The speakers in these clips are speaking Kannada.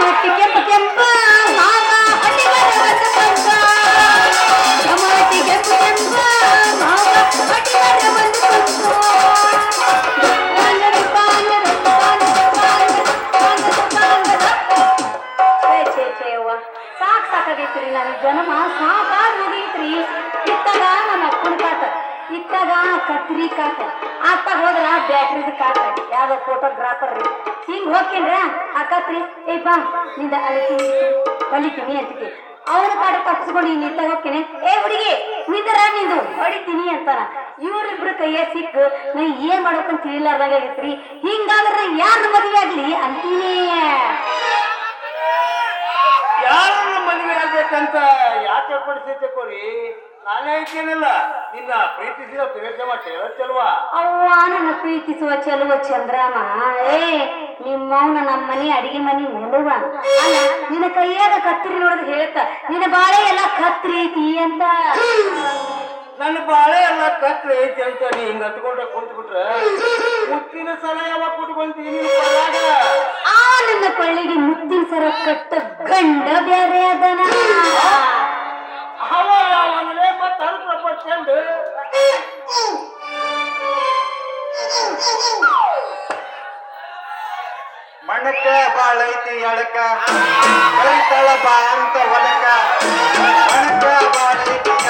mau pikir ಇತ್ತಾಗ ಕತ್ರಿ ಕಾಕ ಅತ್ತಾಗ ಹೋದ್ರ ಬ್ಯಾಟ್ರಿದ ಕಾಕ ಯಾವ್ದೋ ಫೋಟೋಗ್ರಾಫರ್ ರೀ. ಹಿಂಗ್ ಹೋಗ್ಕೇನ್ರ? ಆ ಕತ್ರಿ ಏ ಬಾ, ನಿಂದ ಅಳಿತೀನಿ ಕಲಿತೀನಿ ಅಂತಿಕೆ ಅವನ ಕಾಡ ತಪ್ಪಿಸ್ಕೊಂಡು ನಿಂತ ಹೋಗ್ತೀನಿ ಏ ಹುಡುಗಿ, ನಿಂದರ ನಿಂದು? ಹೊಡಿತೀನಿ ಅಂತಾನ. ಇವ್ರಿಬ್ರು ಕೈಯ ಸಿಕ್ಕು, ನಾ ಏನ್ ಮಾಡ್ಬೇಕಂತ ತಿಳಿಲಾರ್ದಾಗ ಆಗೈತ್ರಿ. ಹಿಂಗಾದ್ರೆ ಯಾರ ಮದುವೆ ಆಗ್ಲಿ ಅಂತೀನಿ. ಆಗ್ಬೇಕಂತ ಯಾಕೆ ಪರಿಸ್ಥಿತಿ ಕೋರಿ ನಾನೇ ಐತೇನಲ್ಲ ನಿನ್ನ ಪ್ರೀತಿಸಿದ ಪ್ರೇಮ ಚಲುವ. ಅವ್ವ ನನ್ನ ಪ್ರೀತಿಸುವ ಚೆಲುವ ಚಂದ್ರಮ್ಮ. ಏ ನಿಮ್ಮವನ ನಮ್ಮ ಮನೆ ಅಡಿಗೆ ಮನೆ ನೋಡುವ ಅಲ್ಲ ನಿನ್ನ ಕೈಯಾಗ ಕತ್ರಿ ನೋಡಿದ್ರೆ ಹೇಳ್ತ. ನಿನ್ನ ಬಾಳೆ ಎಲ್ಲ ಕತ್ರಿ ಐತಿ ಅಂತ. ನನ್ನ ಬಾಳೆ ಎಲ್ಲ ಕತ್ರಿ ಐತಿ ಅಂತ ನೀ ಹಿಂಗ ಹತ್ಕೊಂಡ ಕುಂತ್ಬಿಟ್ರೆ ಮುತ್ತಿನ ಸಲ ಯಾವಾಗ ಕುಟ್ಕೊಂತೀನಿ ನನ್ನ ಕೊಳ್ಳಿಗೆ ಮುತ್ತಿನ ಸರ ಕಟ್ಟ ಗಂಡ ಬ್ಯಾರೆ ಅದನ. ಅವ ಬಾಳ ಬಾಳೈತಿ ಎಳಕ ಕರಿತಳ ಬಾ ಅಂತ ಒಲಕ. ಮಣಕ ಬಾಳೈತಿ ಎಳಕ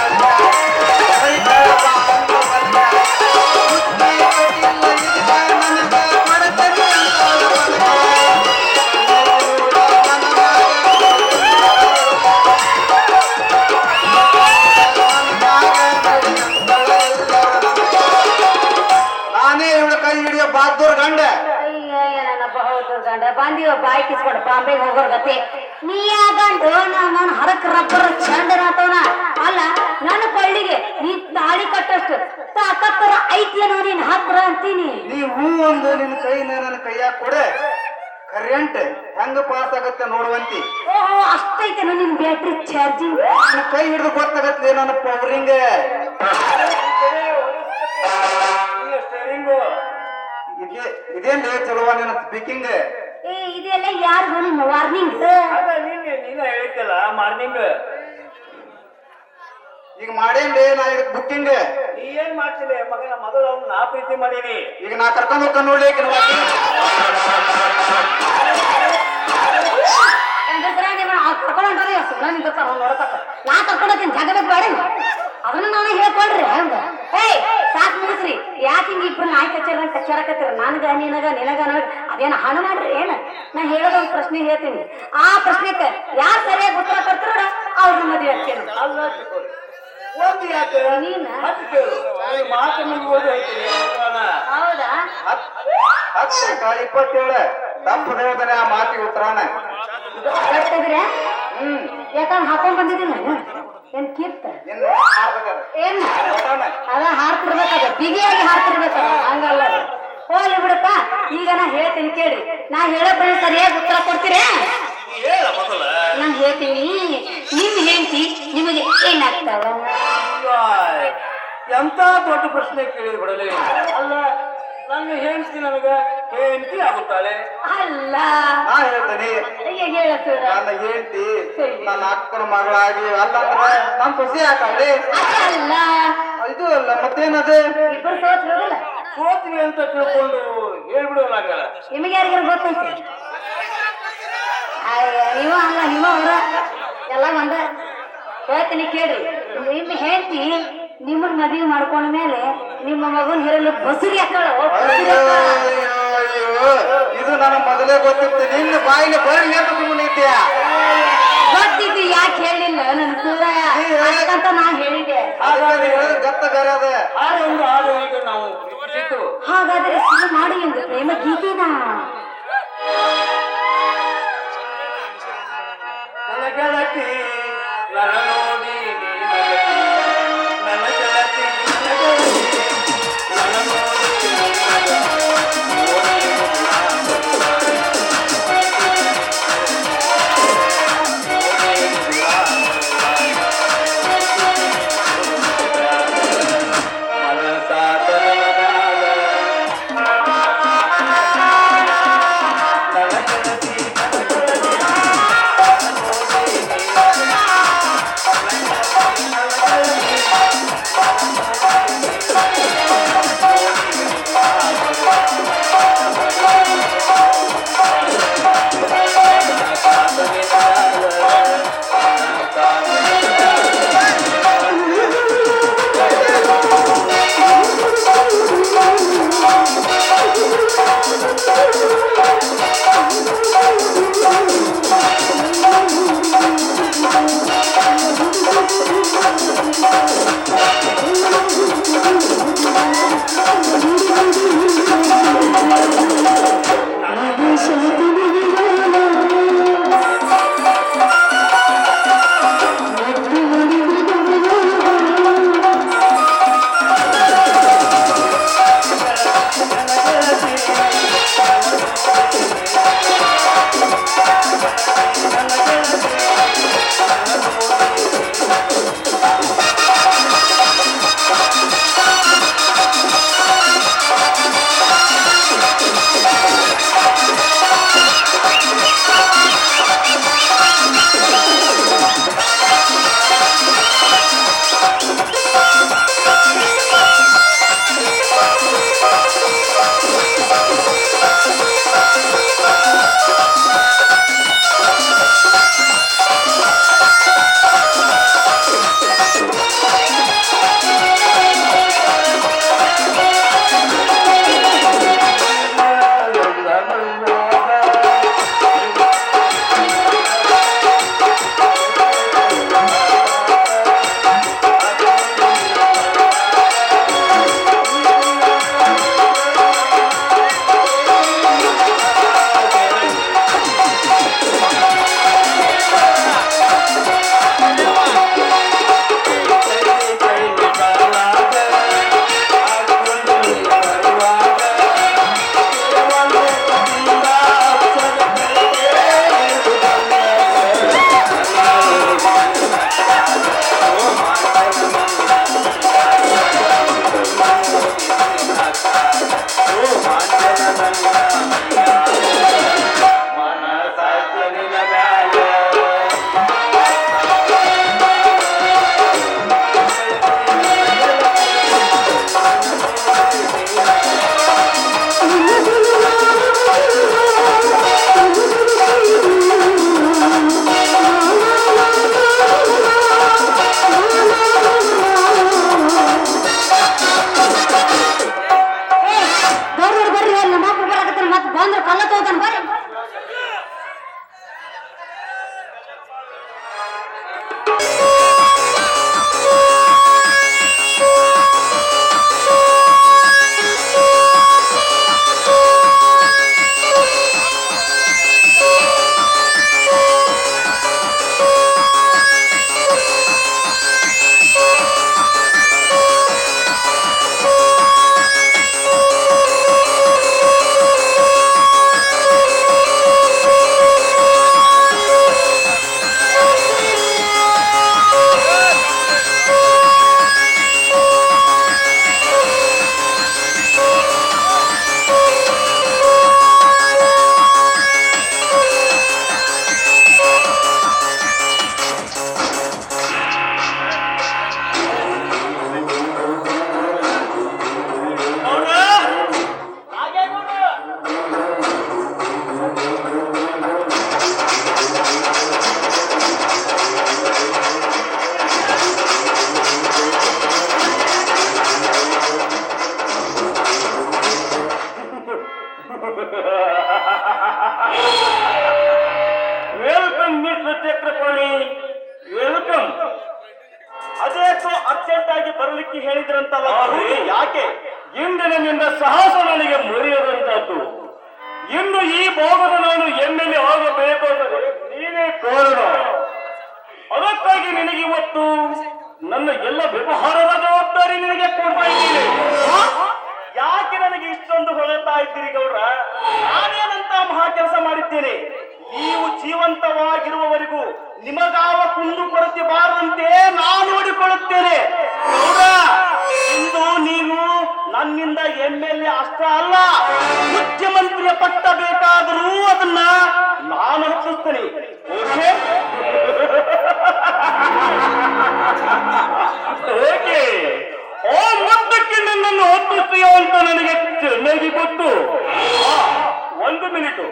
ಕರೆಂಟ್ ಹೆಂಗ ಪಾಸ್ ಆಗತ್ತೆ ನೋಡುವಂತಿ? ಓಹೋ ಅಷ್ಟೈತೇನೋ ನಿನ್ ಬ್ಯಾಟ್ರಿ ಚಾರ್ಜಿಂಗ್ ನನ್ನ ಕೈ ಹಿಡಿದು ಗೊತ್ತಾಗತ್ತೆ ನನ್ನ ಪವರಿಂಗ್ ಸ್ಟೇರಿಂಗು ಲೇ ಚಲೋ ಚಲುವ ನಿನ್ನ ಸ್ಪೀಕಿಂಗ್ ಏ? ಇದೆಲ್ಲ ಯಾರ್ ನಿಮ್ಮ ವಾರ್ನಿಂಗ್ ಅದ ನಿನ್ನೆ ನೀನ ಹೇಳಿದ್ದಲ್ಲ ಮಾರ್ನಿಂಗ್ ಈಗ ಮಾಡೇನ್ರಿ ನಾ ಈಗ ಬುಕ್ಕಿಂಗ್ ನೀ ಏನ್ ಮಾಡ್ತಿಲ್ಲ ಮಗನ ಮೊದಲು ಅವ್ನು ನಾ ಪ್ರೀತಿ ಮಾಡೀನಿ. ಈಗ ನಾ ಕರ್ಕೊಂಡ್ ಹೋಗ್ತಾನ ನೋಡ್ಲಿ ನಾ ಕರ್ಕೊಂಡೋಗ್ತೀನಿ ಜಾಗಬೇಕು ಬೇಡ. ಅದನ್ನ ನಾನು ಹೇಳ್ಕೊಳ್ರಿ. ಹಂಗ. ಏಯ್ ಸಾಕ್ ಮುಗಿಸ್ರಿ. ಯಾಕೆ ಹಿಂಗ ಇಬ್ರು ನಾಯಿ ಕಚ್ಚರ ಕಚ್ಚರಕತ್ತೀರ ನನಗ ನಿನಗ ನಿನಗ ನನಗ. ಅದೇನ ಹಣ ಮಾಡ್ರಿ? ಏನ? ನಾ ಹೇಳೋದ ಒಂದು ಪ್ರಶ್ನೆ ಹೇಳ್ತೀನಿ. ಆ ಪ್ರಶ್ನೆಗೆ ಯಾರು ಸರಿಯಾಗಿ ಉತ್ತರ ಕೊಡ್ತಾರ ಅವ್ರನ್ನ ಮದುವೆ ಆಗ್ತೇನೆ. ಒಂದು ಯಾಕೆ ನೀನ? ಹತ್ತು ಕೇಳು. ಈ ಮಾತು ಮುಗಿಬೋದು ಐತಿ ಹೌದಾ? ಹತ್ ಹತ್ತು ಕಾಲ ಇಪ್ಪತ್ತೇಳು. ತಪ್ಪು ಹೇಳ್ತಾನೆ ಆ ಮಾತಿಗೆ ಉತ್ತರಾನ. ಗೊತ್ತಿದ್ರೆ? ಹ್ಮ್. ಯಾಕಂದ್ರೆ ಹಾಕೊಂಡ್ ಬಂದಿದ್ದೀನಿ ನಾನು. ಏನ್ ಕಿತ್ತ ನಿನ್ನ. ಏನ್? ಅದ ಹಾಡ್ತಿರ್ಬೇಕದ ಬಿಗಿಯಾಗಿ ಹಾಡ್ತಿರ್ಬೇಕದ ಹಂಗಲ್ಲ ಅದು. ಹೋಗ್ಲಿ ಬಿಡಪ್ಪ ಈಗ ನಾ ಹೇಳ್ತೀನಿ ಕೇಳಿ. ನಾ ಹೇಳೋ ಬರೀ ಸರಿಯಾಗಿ ಉತ್ತರ ಕೊಡ್ತೀರಾ? ಹೇಳ ಮೊದಲ. ನಾ ಹೇಳ್ತೀನಿ. ನಿಮ್ ಹೆಂಡತಿ ನಿಮಗೆ ಏನಾಗ್ತಾವ? ಅಯ್ಯೋ, ಎಂತ ದೊಡ್ಡ ಪ್ರಶ್ನೆ ಕೇಳಿ ಬಿಡಲಿ. ಅಲ್ಲ ನನ್ನ ಹೆಂಡತಿ ನನಗೆ ಹೆಂಡತಿ ಆಗುತ್ತಾಳೆ? ಅಲ್ಲ. ನಾ ಹೇಳ್ತೇನೆ. ನನ್ನ ಹೆಂಡತಿ ನನ್ನ ಅಕ್ಕನ ಮಗಳಾಗಿ ಅಲ್ಲಂದ್ರೆ ನನ್ ಖುಷಿ ಆಕಳ್ರಿ ಅಲ್ಲ. ಇದು ಅಲ್ಲ ಮತ್ತೇನದು? ಸೋತ್ವಿ ಅಂತ ತಿಳ್ಕೊಂಡು ಹೇಳ್ಬಿಡೋಲ್ಲ ನಿಮಗೆ ಯಾರಿಗಾರು ಗೊತ್ತೈತಿ ನೀವು ಅಲ್ಲ ನಿಮ್ಮ ಅವರ ಎಲ್ಲ ಒಂದ. ಹೇಳ್ತೀನಿ ಕೇಳ್ರಿ ನಿಮ್ಮ ಹೆಂಡತಿ ನಿಮ್ಮನ್ನ ಮದುವೆ ಮಾಡ್ಕೊಂಡ ಮೇಲೆ ನಿಮ್ಮ ಮಗನ ಹಿರಲು ಬಸುರಿ ಇದು ನನ್ನ ಮೊದಲೇ ಗೊತ್ತಿತ್ತು ನಿನ್ನ ಬಾಯಿಗೆ ಬರಲಿ ಗೊತ್ತಿದ್ದು ಯಾಕೆ ಹೇಳಿಲ್ಲ ನನ್ನ ಕೂರ ಅಂತ ನಾ ಹೇಳಿದೆ ಅದಕ್ಕೆ ಹೇಳೋದು ಗತ್ತ ಬೇರೆ ಅದ ಹಾಡು ಹಾಡು ನಾವು ಹಾಗಾದ್ರೆ ಮಾಡಿ ಎಂದು ಪ್ರೇಮ ಗೀತೆನ ಗೆಳತಿ ನನ್ನ ನೋಡಿ. ನನ್ನ ಗೆಳತಿ ನನ್ನ. ನೋಡಿ ಹೊಳೆತಾ ಗೌರ ನಾನೇನಂತ ಮಹಾ ಕೆಲಸ ಮಾಡಿದ್ದೇನೆ? ನೀವು ಜೀವಂತವಾಗಿರುವವರೆಗೂ ನಿಮಗಾವ ಕುಂದು ಕೊರತೆ ಬಾರದಂತೆ ನಾನು ನೋಡಿಕೊಳ್ಳುತ್ತೇನೆ. ಗೌರ ಇಂದು ನೀವು ನನ್ನಿಂದ ಎಂ ಎಲ್ ಎ ಅಷ್ಟ ಅಲ್ಲ ಮುಖ್ಯಮಂತ್ರಿಯ ಪಟ್ಟ ಬೇಕಾದರೂ ಅದನ್ನ ನಾನು ಹಚ್ಚಿಸ್ತೇನೆ ಓಕೆ? ಆ ಮೊತ್ತಕ್ಕೆ ನನ್ನನ್ನು ಹತ್ತಿಸ್ತೀಯ ಅಂತ ನನಗೆ ಚೆನ್ನಾಗಿ ಗೊತ್ತು. ಒಂದು ಮಿನಿಟು.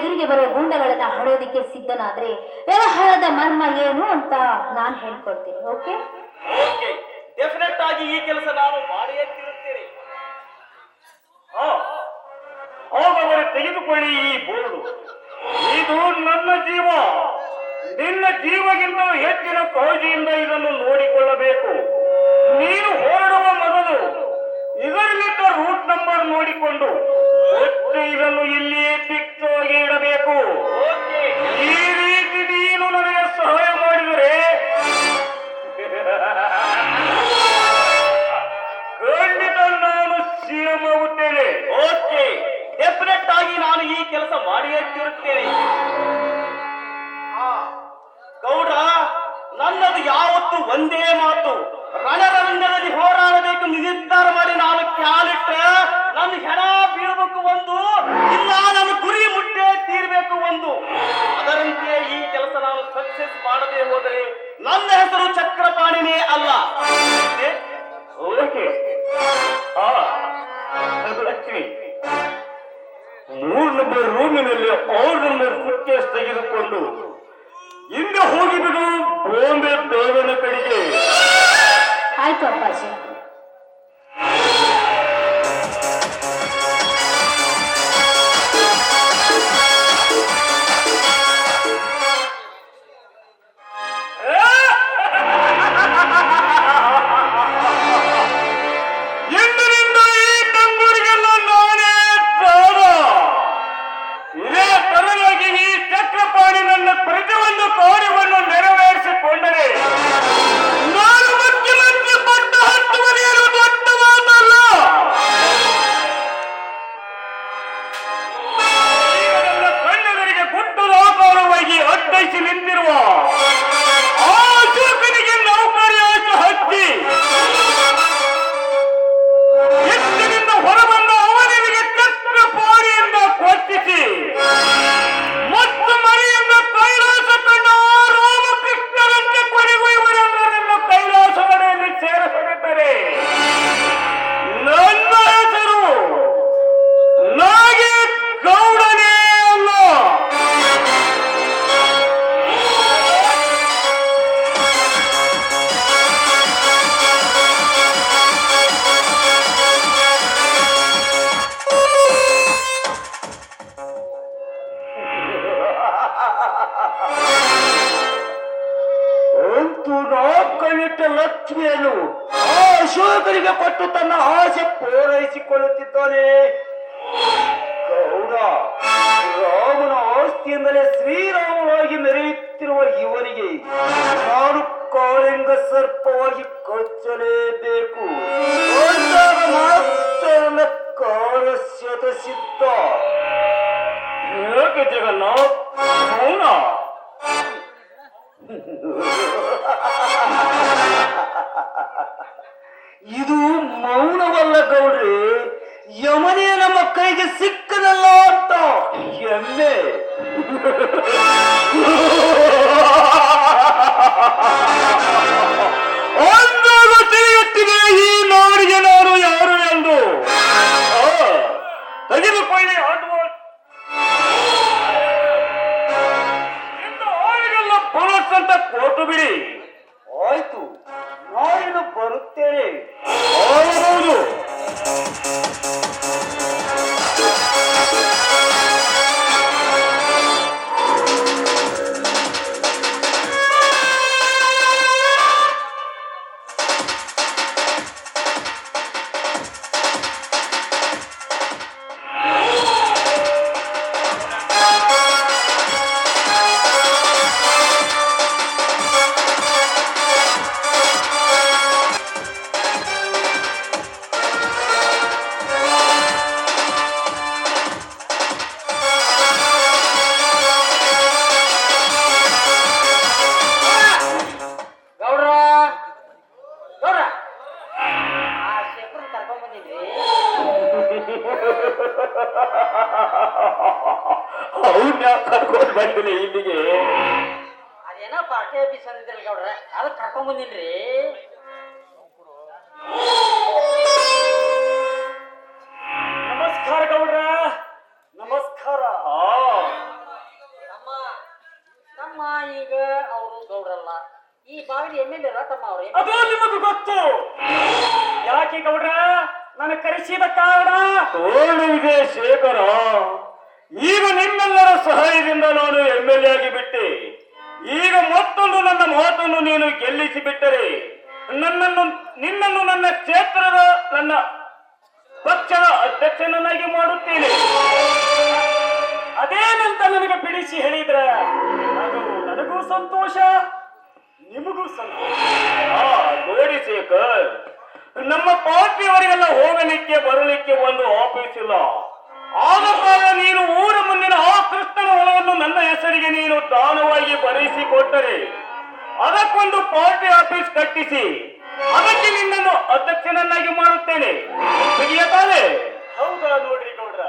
ಬರೀ ಎದುರಿಗೆ ಬರುವ ಗುಂಡಗಳನ್ನ ಹೊಡೆಯೋದಿಕ್ಕೆ ಸಿದ್ಧನಾದ್ರೆ ವ್ಯವಹಾರದ ಮರ್ಮ ಏನು ಅಂತ ನಾನು ಹೇಳ್ಕೊಡ್ತೀನಿ ಓಕೆ ಡೆಫಿನೆಟ್ ಆಗಿ ಈ ಕೆಲಸ ನಾನು ಮಾಡಿಯೇ ತಿರುತ್ತೇನೆ. ತೆಗೆದುಕೊಳ್ಳಿ ಈ ಬೋರ್ಡು. ಇದು ನನ್ನ ಜೀವ. ನಿನ್ನ ಜೀವಗಿಂತ ಹೆಚ್ಚಿನ ಕಾಳಜಿಯಿಂದ ಇದನ್ನು ನೋಡಿಕೊಳ್ಳಬೇಕು. ನೀನು ಹೊರಡುವ ಮೊದಲು ಇದರಲ್ಲಿದ್ದ ರೂಟ್ ನಂಬರ್ ನೋಡಿಕೊಂಡು ಒಟ್ಟು ಇದನ್ನು ಇಲ್ಲಿಯೇ ಆಗಿ ಇಡಬೇಕು. ಈ ರೀತಿ ನೀನು ನನಗೆ ಸಹಾಯ ಮಾಡಿದರೆ ಖಂಡಿತ ನಾನು ಸಿಎಂ ಆಗುತ್ತೇನೆ ಓಕೆ ಡೆಫಿನೆಟ್ ಆಗಿ ನಾನು ಈ ಕೆಲಸ ಮಾಡಿಯೇ ತಿರುತ್ತೇನೆ ನನ್ನದು ಯಾವತ್ತು ಒಂದೇ ಮಾತು. ರಣರಂಗದಲ್ಲಿ ಹೋರಾಡಬೇಕು, ನಿರ್ಧಾರ ಮಾಡಿ ನಾನು ಕ್ಯಾಲಿಟ್ರೆ ನನ್ನ ಹೆಣ ಬೀಳಬೇಕು ಒಂದು, ಇಲ್ಲ ನನ್ನ ಗುರಿ ಮುಟ್ಟೆ ತೀರ್ಬೇಕು ಒಂದು. ಅದರಂತೆ ಈ ಕೆಲಸ ನಾನು ಸಕ್ಸೆಸ್ ಮಾಡದೆ ಹೋದರೆ ನನ್ನ ಹೆಸರು ಚಕ್ರಪಾಣಿನೇ ಅಲ್ಲ. ಲಕ್ಷ್ಮಿ ಮೂರ್ ನಂಬರ್ ರೂಮಿನಲ್ಲಿ ಆರು ನಂಬರ್ ತೆಗೆದುಕೊಂಡು ಹಿಂದೆ ಹೋಗಿದ್ದು ಬಾಂಬೆ ದೇವನ ಕಡೆಗೆ. ಆಯ್ತು ಅಪ್ಪಾಜಿ. ಜಗನ್ನಾಥ್ ಮೌನ ಇದು ಮೌನವಲ್ಲ ಗೌಡ್ರಿ ಆಫೀಸ್ ಅಂದಿದ್ರಲ್ಲ ಗೌಡ್ರ ಅದಕ್ಕೆ ಕರ್ಕೊಂಡ್ ಬಂದಿನ್ರಿ. ನಮಸ್ಕಾರ ಗೌಡ್ರ. ನಮಸ್ಕಾರ. ತಮ್ಮ ತಮ್ಮ ಈಗ ಅವರು ಗೌಡ್ರಲ್ಲ. ಈ ಬಾವಿಲಿ ಎಂ ಎಲ್ ಎರ ತಮ್ಮ ಅವ್ರೆ ಅದು ನಿಮಗೆ ಗೊತ್ತು. ಯಾಕೆ ಗೌಡ್ರ? ನನ್ನ ಕರೆಸಿದ ಕಾರಣ. ತೋಳುವಿಗೆ ಶೇಖರ. ಈಗ ನಿಮ್ಮೆಲ್ಲರ ಸಹಾಯದಿಂದ ನಾನು ಎಂ ಎಲ್ ಎ ಆಗಿ ಬಿಟ್ಟೆ. ಈಗ ಮತ್ತೊಂದು ನನ್ನ ಮಾತನ್ನು ನೀನು ಗೆಲ್ಲಿಸಿ ಬಿಟ್ಟರೆ ನನ್ನನ್ನು, ನಿನ್ನನ್ನು ನನ್ನ ಕ್ಷೇತ್ರದ ನನ್ನ ಪಕ್ಷದ ಅಧ್ಯಕ್ಷನನ್ನಾಗಿ ಮಾಡುತ್ತೇನೆ. ಅದೇನಂತ ನನಗೆ ಬಿಡಿಸಿ ಹೇಳಿದ್ರೆ ಅದು ನನಗೂ ಸಂತೋಷ, ನಿಮಗೂ ಸಂತೋಷ. ನೋಡಿ ನಮ್ಮ ಪಾರ್ಟಿಯವರಿಗೆಲ್ಲ ಹೋಗಲಿಕ್ಕೆ, ಬರಲಿಕ್ಕೆ ಒಂದು ಆಫೀಸ್ ಇಲ್ಲ. ಕಾರಣ ನೀನು ಊರ ಮುಂದಿನ ಆ ಕೃಷ್ಣನ ಹೊಲವನ್ನು ನನ್ನ ಹೆಸರಿಗೆ ನೀನು ದಾನವಾಗಿ ಬರೆಸಿಕೊಟ್ಟರೆ ಅದಕ್ಕೊಂದು ಪಾರ್ಟಿ ಆಫೀಸ್ ಕಟ್ಟಿಸಿ, ಅದಕ್ಕೆ ನಿನ್ನನ್ನು ಅಧ್ಯಕ್ಷನನ್ನಾಗಿ ಮಾಡುತ್ತೇನೆ. ತಿಳಿಯತಾನೆ ಹೌದಾ ನೋಡ್ರಿ ಗೌಡ್ರ.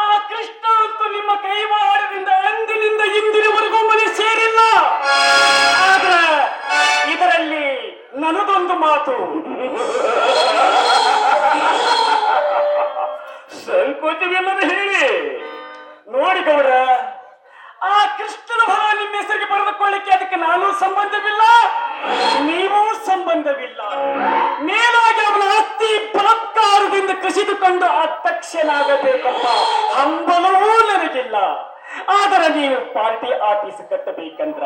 ಆ ಕೃಷ್ಣ ಅಂತೂ ನಿಮ್ಮ ಕೈವಾಡದಿಂದ ಅಂದಿನಿಂದ ಇಂದಿನವರೆಗೂ ಮನೆ ಸೇರಿಲ್ಲ. ಆದ್ರೆ ಇದರಲ್ಲಿ ನನದೊಂದು ಮಾತು. ಸಂಕೋಚವಿಲ್ಲದೆ ಹೇಳಿ. ನೋಡಿ ಗೌಡ್ರ, ಆ ಕೃಷ್ಣನ ಹೊರ ನಿಮ್ಮ ಹೆಸರಿಗೆ ಬರೆದುಕೊಳ್ಳಿಕ್ಕೆ ಅದಕ್ಕೆ ನಾನು ಸಂಬಂಧವಿಲ್ಲ, ನೀವು ಸಂಬಂಧವಿಲ್ಲ. ಮೇಲಾಗಿ ಅವನ ಆಸ್ತಿ ಬಲಾತ್ಕಾರದಿಂದ ಕಸಿದುಕೊಂಡು ಆಗಬೇಕಂತ ಹಂಬಲವೂ ನನಗಿಲ್ಲ. ಆದರೆ ನೀವು ಪಾರ್ಟಿ ಆಫೀಸ್ ಕಟ್ಟಬೇಕಂದ್ರ.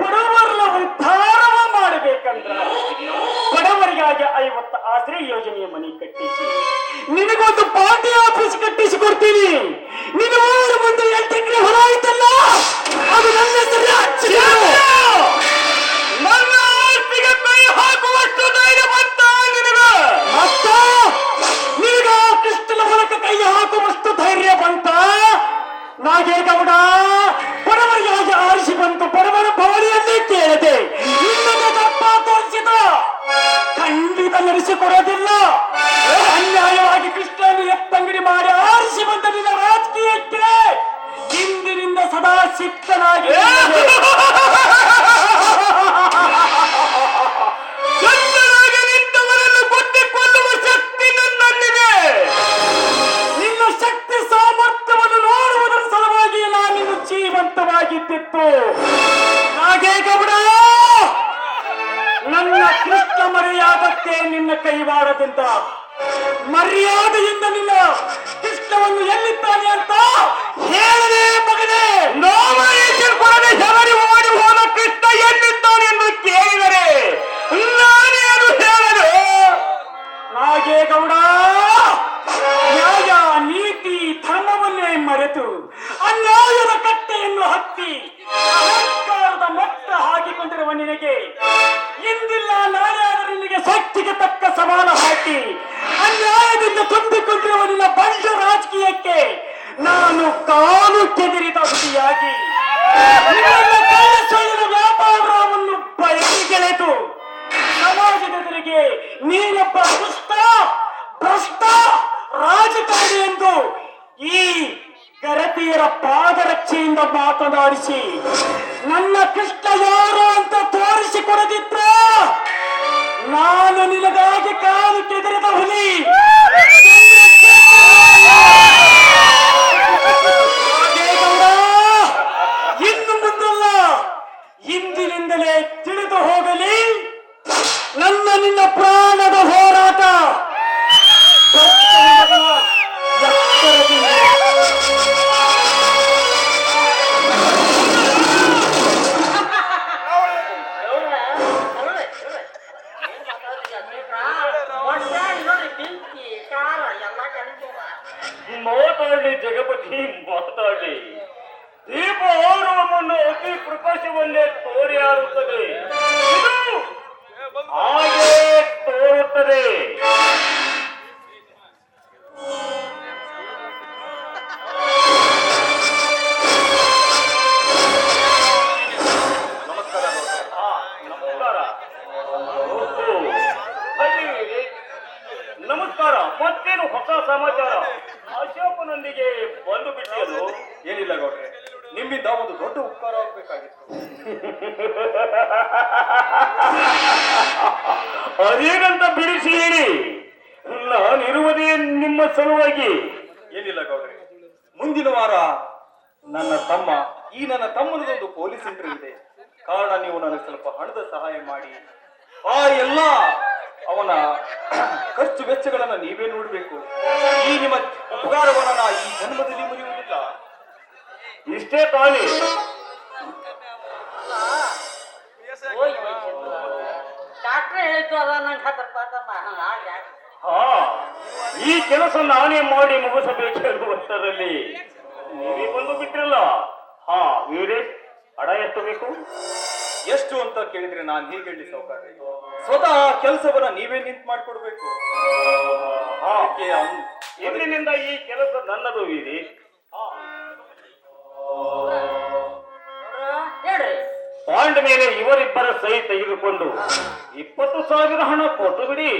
ಬಡವರ ಉದ್ಧಾರವ ಮಾಡಬೇಕಂದ್ರ ಬಡವರಿಗಾಗಿ ಐವತ್ತು ಆಸರೆ ಯೋಜನೆಯ ಮನೆ ಕಟ್ಟಿಸಿ. ನಿನಗೊಂದು ಪಾರ್ಟಿ ಆಫೀಸ್ ಕಟ್ಟಿಸಿ ಕೊಡ್ತೀನಿ ನಿನ್ನ ಊರ ಮುಂದೆ ಎಂಟು ಎಕರೆ ಆಯ್ತಲ್ಲ ಅದು ನನ್ನ. ನನ್ನ ಕೈ ಹಾಕುವಷ್ಟು ಧೈರ್ಯ ಬಂತ ನಿನಗ. ಮತ್ತ ನಿನಗ ಕೃಷ್ಣನ ಕೈ ಹಾಕುವಷ್ಟು ಧೈರ್ಯ ಬಂತ? ನಾಗೇಗೌಡ, ಬಡವರಿಗಾಗಿ ಆರಿಸಿ ಬಂತು. ಬಡವರ ಭವನಿಯನ್ನೇ ಕೇಳಿದೆ. ಖಂಡಿತ ನಡೆಸಿಕೊಡೋದಿಲ್ಲ. ಅನ್ಯಾಯವಾಗಿ ಕೃಷ್ಣನ ಎತ್ತಂಗಡಿ ಮಾಡಿ ಆರಿಸಿ ಬಂದ ರಾಜಕೀಯಕ್ಕೆ. ಇಂದಿನಿಂದ ಸದಾ ಸಿಕ್ತನಾಗಿ. ನಾನು ಕಾಲು ಕೆದರಿದ ನಿನ್ನ ವ್ಯಾಪಾರವನ್ನು ಬಯಸಿಗೆಳೆದು ಸಮಾಜದ ಎದುರಿಗೆ ನೀನೊಬ್ಬ ದುಷ್ಟ, ಭ್ರಷ್ಟ ರಾಜಕಾರಣಿ ಎಂದು ಈ ಗರತಿಯರ ಪಾದರಕ್ಷೆಯಿಂದ ಮಾತನಾಡಿಸಿ ಅಶೋಕನೊಂದಿಗೆ ಬಂದು ಬಿಟ್ಟಿಯಲು ಏನಿಲ್ಲ ಗೌಡ್ರೆ. ನಿಮ್ಮಿಂದ ಒಂದು ದೊಡ್ಡ ಉಪಕಾರ ಆಗ್ಬೇಕಾಗಿತ್ತು. ಅದೇನಂತ ಬಿಡಿಸಿ ಹೇಳಿ ನಾನಿರುವುದೇ ನಿಮ್ಮ ಸಲುವಾಗಿ. ಏನಿಲ್ಲ ಗೌಡ್ರೆ. ಮುಂದಿನ ವಾರ ನನ್ನ ತಮ್ಮ, ಈ ನನ್ನ ತಮ್ಮನದೊಂದು ಪೊಲೀಸ್ ಇಂಟರ್ವ್ಯೂ ಇದೆ. ಕಾರಣ ನೀವು ನನಗೆ ಸ್ವಲ್ಪ ಹಣದ ಸಹಾಯ ಮಾಡಿ. ಆ ಎಲ್ಲ ಅವನ ಖರ್ಚು ವೆಚ್ಚಗಳನ್ನ ನೀವೇ ನೋಡಬೇಕು. ಈ ನಿಮ್ಮ ಉಪಕಾರವನ್ನ ಈ ಜನ್ಮದಲ್ಲಿ ಮುರಿಯುವುದಿಲ್ಲ. ಇಷ್ಟೇ ತಾನೇ ಡಾಕ್ಟ್ರ್ ಹೇಳಿದ್ದು ಅದ ನಂಗೆ ಹತ್ತು ಪಾತಮ್ಮ ಹಾ ಈ ಕೆಲಸ ನಾನೇ ಮಾಡಿ ಮುಗಿಸಬೇಕು ನೀವೇ ಬಂದು ಬಿಟ್ಟಿರಲ್ಲ. ಹಾ ವೀರೇಶ್ ಹಣ ಎಷ್ಟು ಬೇಕು ಎಷ್ಟು ಅಂತ ಕೇಳಿದ್ರೆ ನಾನು ಹೀಗೆ ಹೇಳಿ ಸಾವುಕಾರ ಸ್ವತಃ ಕೆಲಸವನ್ನ ನೀವೇ ನಿಂತು ಮಾಡ್ಕೊಡ್ಬೇಕು. ಇಂದಿನಿಂದ ಈ ಕೆಲಸ ನನ್ನದು ವೀರಿ. ಹೇಳ್ರಿ. ಬಾಂಡ್ ಮೇಲೆ ಇವರಿಬ್ಬರ ಸಹಿ ತೆಗೆದುಕೊಂಡು ಇಪ್ಪತ್ತು ಸಾವಿರ ಹಣ ಕೊಟ್ಟು ಬಿಡಿ.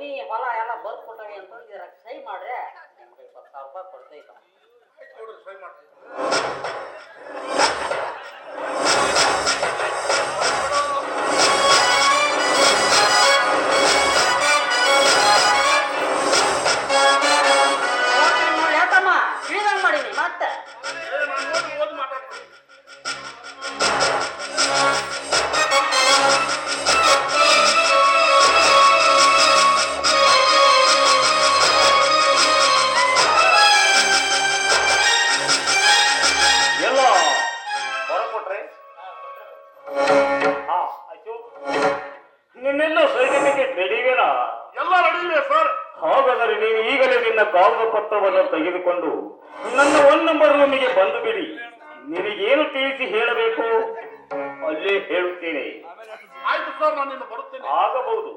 ಮನಿ ಹೊಲ ಎಲ್ಲ ಬರ್ದು ಕೊಟ್ಟವಿ ಅಂತಂದು ಸಹಿ ಮಾಡ್ರೆ. ನಿಮ್ಗೆ ಇಪ್ಪತ್ತು ಸಾವಿರ ರೂಪಾಯಿ ಕೊಡ್ತೈತ ಬಿಡಿ ನಿನಗೇನು ತಿಳಿಸಿ ಹೇಳಬೇಕು ಅಲ್ಲೇ ಹೇಳುತ್ತೇನೆ. ಆಯ್ತು ಸರ್ ನಾನು ಬರುತ್ತೇನೆ. ಆಗಬಹುದು.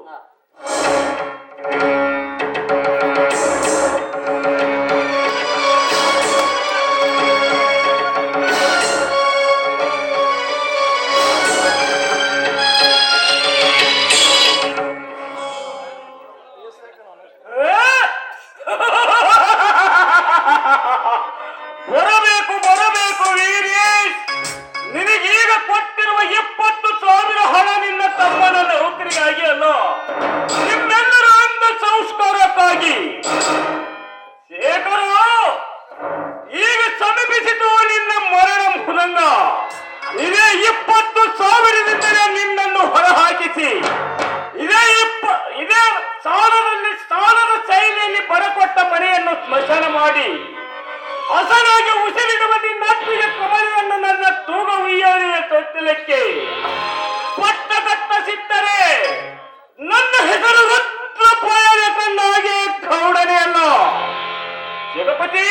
ಜಗಪತಿ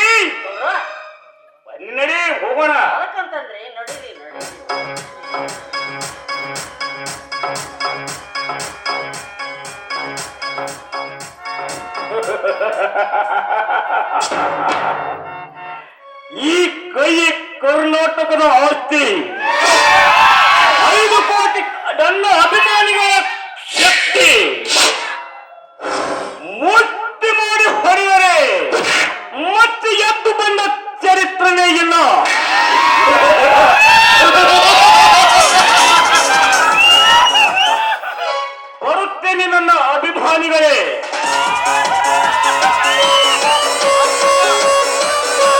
ಬನ್ನಿ ನಡಿ ಹೋಗೋಣ. ಅದಕ್ಕಂತಂದ್ರೆ ನಡೀರಿ ನಡೀಲಿ ಈ ಕೈ ಕರ್ನಾಟಕದ ಆಸ್ತಿ. ಐದು ಕೋಟಿ ನನ್ನ ಅಭಿಮಾನಿಗಳ